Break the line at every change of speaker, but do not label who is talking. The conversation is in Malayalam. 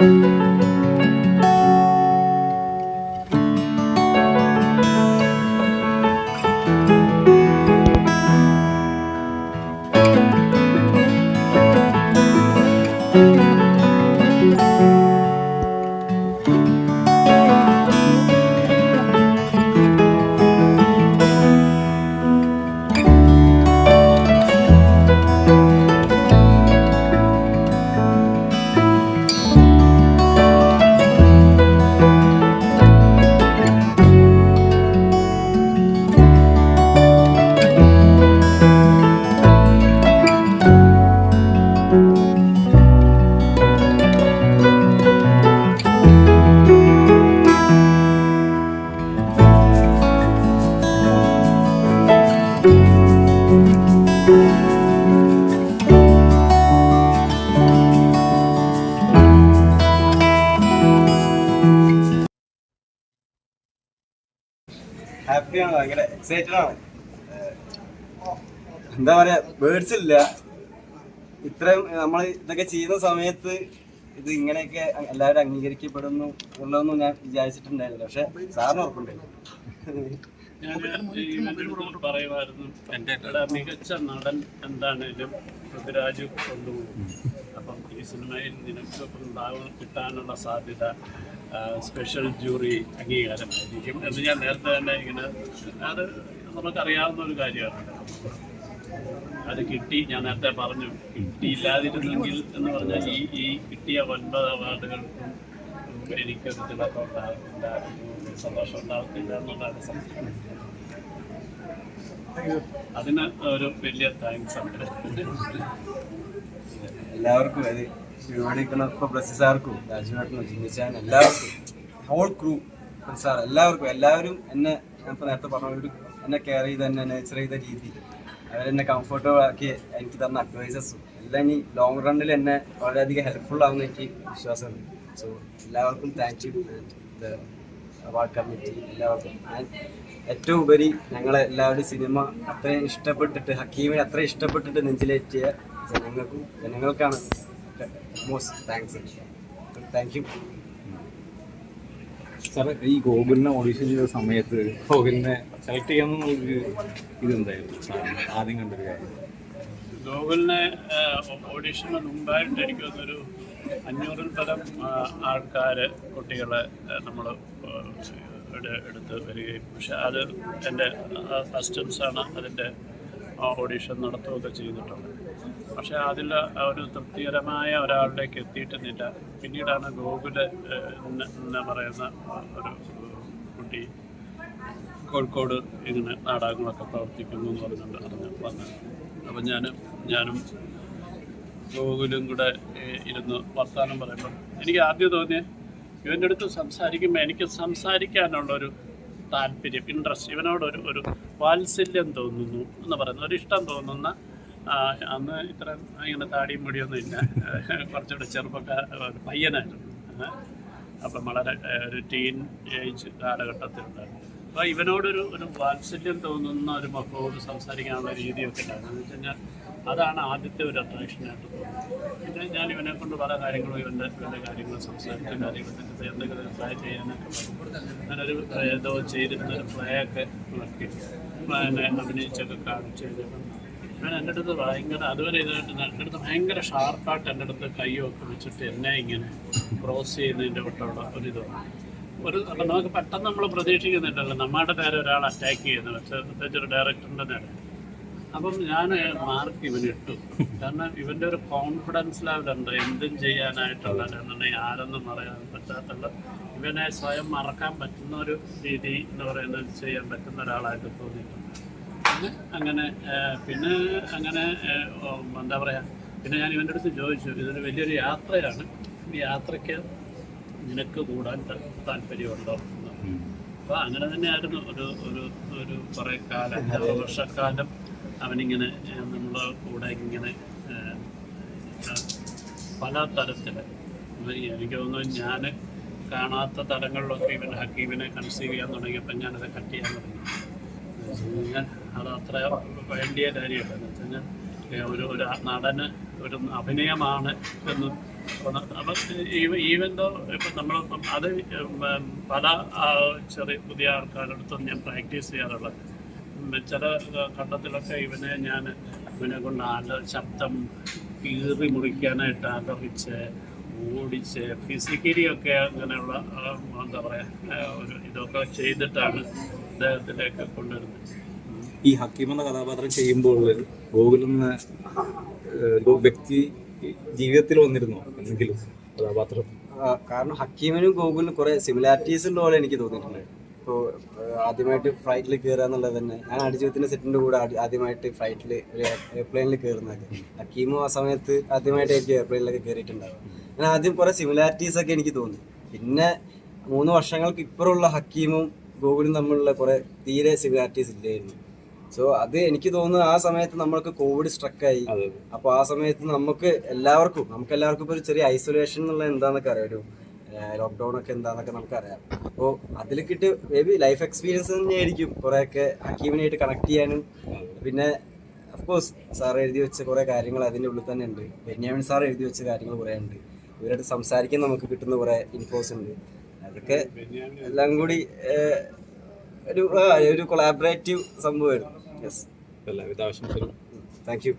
thank you ഹാപ്പിയാണ്? ഭയങ്കര എക്സൈറ്റഡ് ആണ്? എന്താ പറയാ വേർഡ്സ് ഇല്ല. ഇത്രയും നമ്മൾ ഇതൊക്കെ ചെയ്യുന്ന സമയത്ത് ഇത് ഇങ്ങനെയൊക്കെ എല്ലാവരും അംഗീകരിക്കപ്പെടുന്നു എന്നുള്ളതൊന്നും ഞാൻ വിചാരിച്ചിട്ടുണ്ടായിരുന്നില്ല. പക്ഷെ സാറിന് ഉറപ്പുണ്ടായിരുന്നു
പറയുമായിരുന്നു മികച്ച നടൻ എന്താണേലും പൃഥ്വിരാജ് കൊണ്ടുപോകും. അപ്പം ഈ സിനിമയിൽ നിനക്ക് ഉണ്ടാവും കിട്ടാനുള്ള സാധ്യത. സ്പെഷ്യൽ ജൂറി അംഗീകാരമായിരിക്കും എന്ന് ഞാൻ നേരത്തെ തന്നെ ഇങ്ങനെ അത് നമുക്കറിയാവുന്ന ഒരു കാര്യമാണ്. അത് കിട്ടി ഞാൻ നേരത്തെ പറഞ്ഞു കിട്ടിയില്ലാതിരുന്നെങ്കിൽ എന്ന് പറഞ്ഞാൽ ഈ ഈ കിട്ടിയ ഒൻപത് അവാർഡുകൾക്കും എനിക്കൊരു തിളക്കം സന്തോഷം ഉണ്ടാകത്തില്ല എന്നുള്ളതാണ് സംശയം. അതിന് ഒരു വലിയ താങ്ക്സ് ഉണ്ട്.
എല്ലാവർക്കും അത്. ഇവിടെ നിൽക്കുന്ന പ്രസി സാർക്കും രാജുവേട്ടനും ചിന്തിച്ചാൻ എല്ലാവർക്കും ഹോൾ ക്രൂ സാർ എല്ലാവർക്കും എല്ലാവരും എന്നെ ഇപ്പൊ നേരത്തെ പറഞ്ഞ എന്നെ കെയർ ചെയ്ത് എന്നെ നേച്ചർ ചെയ്ത രീതി അവരെന്നെ കംഫർട്ടബിൾ ആക്കി എനിക്ക് തന്ന അഡ്വൈസസും എല്ലാം ഇനി ലോങ് റണ്ണിൽ എന്നെ വളരെയധികം ഹെൽപ്ഫുൾ ആവുന്ന എനിക്ക് വിശ്വാസമുണ്ട്. സോ എല്ലാവർക്കും താങ്ക് യു അവാർഡ് കമ്മിറ്റി എല്ലാവർക്കും. ഏറ്റവും ഉപരി ഞങ്ങളെ എല്ലാവരും സിനിമ അത്രയും ഇഷ്ടപ്പെട്ടിട്ട് ഹക്കീമിനെ അത്രയും ഇഷ്ടപ്പെട്ടിട്ട് നെഞ്ചിലേറ്റിയ ജനങ്ങൾക്കും ജനങ്ങൾക്കാണ് മോസ്റ്റ് താങ്ക്സ് താങ്ക് യു
സാറേ ഈ ഗോകുലിനെ ഓഡീഷൻ ചെയ്ത സമയത്ത് ഗോകുലിനെ സെലക്ട് ചെയ്യാമെന്നുള്ളൊരു ഇതെന്തായിരുന്നു ആദ്യം കണ്ടൊരു കാര്യം.
ഗോകുലിനെ ഓഡീഷന് മുമ്പായിട്ട് എനിക്ക് തോന്നുന്നൊരു അഞ്ഞൂറിൽ പരം ആൾക്കാർ കുട്ടികളെ നമ്മൾ എടുത്ത് വരികയും. പക്ഷെ അത് എന്റെ ആണ് അതിന്റെ ഓഡീഷൻ നടത്തുകയൊക്കെ ചെയ്തിട്ടുണ്ട്. പക്ഷേ അതിൽ ഒരു തൃപ്തികരമായ ഒരാളിലേക്ക് എത്തിയിട്ടുന്നില്ല പിന്നീടാണ് ഗോകുൽ എന്ന് പറയുന്ന ഒരു കുട്ടി കോഴിക്കോട് ഇങ്ങനെ നാടകങ്ങളൊക്കെ പ്രവർത്തിക്കുന്നു എന്ന് പറഞ്ഞുകൊണ്ട് അറിഞ്ഞു വന്നത് അപ്പം ഞാനും ഞാനും ഗോകുലും കൂടെ ഇരുന്ന് വർത്തമാനം പറയുമ്പോൾ എനിക്ക് ആദ്യം തോന്നിയ ഇവന്റെ അടുത്ത് സംസാരിക്കുമ്പോൾ എനിക്ക് സംസാരിക്കാനുള്ളൊരു താല്പര്യം ഇൻട്രസ്റ്റ് ഇവനോടൊരു ഒരു വാത്സല്യം തോന്നുന്നു എന്ന് പറയുന്ന. ഒരു ഇഷ്ടം തോന്നുന്ന അന്ന് ഇത്ര ഇങ്ങനെ താടിയും മുടിയൊന്നും ഇല്ല. കുറച്ചുകൂടെ ചെറുപ്പക്കാർ പയ്യനായിരുന്നു. അപ്പം വളരെ ഒരു ടീൻ ഏജ് കാലഘട്ടത്തിലുണ്ടായിരുന്നു. അപ്പോൾ ഇവനോടൊരു ഒരു വാത്സല്യം തോന്നുന്ന ഒരു മുഖവും സംസാരിക്കാനുള്ള രീതിയൊക്കെ ഉണ്ടായിരുന്നു. എന്ന് വെച്ച് കഴിഞ്ഞാൽ അതാണ് ആദ്യത്തെ ഒരു അട്രാക്ഷനായിട്ട് തോന്നുന്നത്. പിന്നെ ഞാൻ ഇവനെ കൊണ്ട് പല കാര്യങ്ങളും ഇവന്റെ ഇവന്റെ കാര്യങ്ങൾ സംസാരിച്ച കാര്യങ്ങളൊക്കെ എന്തെങ്കിലും ട്രൈ ചെയ്യാനൊക്കെ ഞാനൊരു ഏതോ ചെയ്തിരുന്ന ഒരു പ്ലേ ഒക്കെ നോക്കി പിന്നെ അഭിനയിച്ചൊക്കെ കാണിച്ചു കഴിഞ്ഞപ്പോൾ ഞാൻ എന്റെ അടുത്ത് ഭയങ്കര അതുവരെ ഇതായിട്ട് എന്റെ അടുത്ത് ഭയങ്കര ഷാർപ്പായിട്ട് എന്റെ അടുത്ത് കൈയൊക്കെ വെച്ചിട്ട് എന്നെ ഇങ്ങനെ ക്രോസ് ചെയ്യുന്നതിന്റെ വിട്ടുള്ള ഒരിത് ഒരു നമുക്ക് പെട്ടെന്ന് നമ്മൾ പ്രതീക്ഷിക്കുന്നുണ്ടല്ലോ നമ്മുടെ നേരെ ഒരാൾ അറ്റാക്ക് ചെയ്യുന്നത് പക്ഷേ പ്രത്യേകിച്ച് ഒരു ഡയറക്ടറിന്റെ നേരെ. അപ്പം ഞാൻ മാർക്ക് ഇവന് ഇട്ടു. കാരണം ഇവന്റെ ഒരു കോൺഫിഡൻസ് ലെവൽ ഉണ്ട്. എന്തും ചെയ്യാനായിട്ടുള്ള എന്നുണ്ടെങ്കിൽ ആരെന്നും പറയാൻ പറ്റാത്തുള്ള ഇവനെ സ്വയം മറക്കാൻ പറ്റുന്ന ഒരു രീതി എന്ന് പറയുന്നത് ചെയ്യാൻ പറ്റുന്ന ഒരാളായിട്ട് തോന്നിയിട്ടുണ്ട്. പിന്നെ അങ്ങനെ പിന്നെ അങ്ങനെ എന്താ പറയുക പിന്നെ ഞാൻ ഇവന്റെ അടുത്ത് ചോദിച്ചു ഇതൊരു വലിയൊരു യാത്രയാണ്. ഈ യാത്രയ്ക്ക് നിനക്ക് കൂടാൻ താല്പര്യമുണ്ടോ. അപ്പോൾ അങ്ങനെ തന്നെയായിരുന്നു ഒരു ഒരു ഒരു കുറേ കാലം വർഷക്കാലം അവനിങ്ങനെ നമ്മളെ കൂടെ ഇങ്ങനെ പല തരത്തിൽ എനിക്ക് തോന്നുന്നു ഞാൻ കാണാത്ത തലങ്ങളിലൊക്കെ ഇവൻ ഹക്കീമിനെ കൺസീവ് ചെയ്യാൻ തുടങ്ങിയപ്പോൾ ഞാനത് കട്ട് ചെയ്യാൻ തുടങ്ങി. അത് അത്ര വേണ്ടിയ കാര്യമല്ല. എന്ന് വെച്ച് ഒരു ഒരു നടന് ഒരു അഭിനയമാണ് എന്ന് ഈവൻ ദോ ഇപ്പം നമ്മൾ അത് പല ചെറിയ പുതിയ ആൾക്കാരുടെ അടുത്തും ഞാൻ പ്രാക്ടീസ് ചെയ്യാറുള്ളത്. ചില ഘട്ടത്തിലൊക്കെ ഇവനെ ഞാൻ ഇവനെ കൊണ്ട് ആല ശബ്ദം കീറി മുറിക്കാനായിട്ട് ആലോചിച്ച് ഓടിച്ച് ഫിസിക്കലി ഒക്കെ അങ്ങനെയുള്ള എന്താ പറയുക ഒരു ഇതൊക്കെ ചെയ്തിട്ടാണ് അദ്ദേഹത്തിലേക്ക് കൊണ്ടുവരുന്നത്.
ഈ ഹക്കീം എന്ന കഥാപാത്രം ചെയ്യുമ്പോൾ ഗോകുലെന്ന എന്ന ഒരു വ്യക്തി ജീവിതത്തിൽ വന്നിരുന്നു? എന്തെങ്കിലും കഥാപാത്രം?
കാരണം ഹക്കീമിനും ഗോകുലിനും കുറെ സിമിലാരിറ്റീസ് ഉള്ള പോലെ എനിക്ക് തോന്നിയിട്ടുണ്ട്. ഇപ്പോൾ ആദ്യമായിട്ട് ഫ്ലൈറ്റിൽ കയറുക എന്നുള്ളത് തന്നെ. ഞാൻ അടിജീവത്തിന്റെ സെറ്റിന്റെ കൂടെ ആദ്യമായിട്ട് ഫ്ലൈറ്റിൽ ഒരു എയർപ്ലെയിനിൽ കയറുന്നത് ഹക്കീമും ആ സമയത്ത് ആദ്യമായിട്ട് എനിക്ക് എയർപ്ലെയിനിലൊക്കെ കയറിയിട്ടുണ്ടാവും ഞാൻ ആദ്യം കുറേ സിമിലാരിറ്റീസ് ഒക്കെ എനിക്ക് തോന്നി. പിന്നെ മൂന്ന് വർഷങ്ങൾക്ക് ഇപ്പുറമുള്ള ഹക്കീമും ഗോകുലും തമ്മിലുള്ള കുറെ തീരെ സിമിലാരിറ്റീസ് ഇല്ലായിരുന്നു. സോ അത് എനിക്ക് തോന്നുന്നു ആ സമയത്ത് നമ്മൾക്ക് കോവിഡ് സ്ട്രക്കായി
അപ്പോൾ
അപ്പൊ ആ സമയത്ത് നമുക്ക് എല്ലാവർക്കും നമുക്ക് എല്ലാവർക്കും ഇപ്പൊ ഒരു ചെറിയ ഐസൊലേഷൻ എന്നുള്ള എന്താന്നൊക്കെ അറിയാം. ഒരു ലോക്ക്ഡൌൺ ഒക്കെ എന്താന്നൊക്കെ നമുക്കറിയാം. അപ്പോൾ അതിൽ കിട്ടി മേ ബി ലൈഫ് എക്സ്പീരിയൻസ് തന്നെയായിരിക്കും കുറേയൊക്കെ ഹക്കീമിനായിട്ട് കണക്ട് ചെയ്യാനും. പിന്നെ അഫ്കോഴ്സ് സാർ എഴുതി വെച്ച കുറേ കാര്യങ്ങൾ അതിന്റെ ഉള്ളിൽ തന്നെ ഉണ്ട്. ബെന്യാമിൻ സാർ എഴുതി വെച്ച കാര്യങ്ങൾ കുറേ ഉണ്ട്. ഇവരായിട്ട് സംസാരിക്കാൻ നമുക്ക് കിട്ടുന്ന കുറേ ഇൻഫോസ് ഉണ്ട്. അതൊക്കെ എല്ലാം കൂടി ഒരു ഒരു കൊളാബറേറ്റീവ് സംഭവമായിരുന്നു. യെസ്
എല്ലാവിധ ആശംസകളും.
Thank you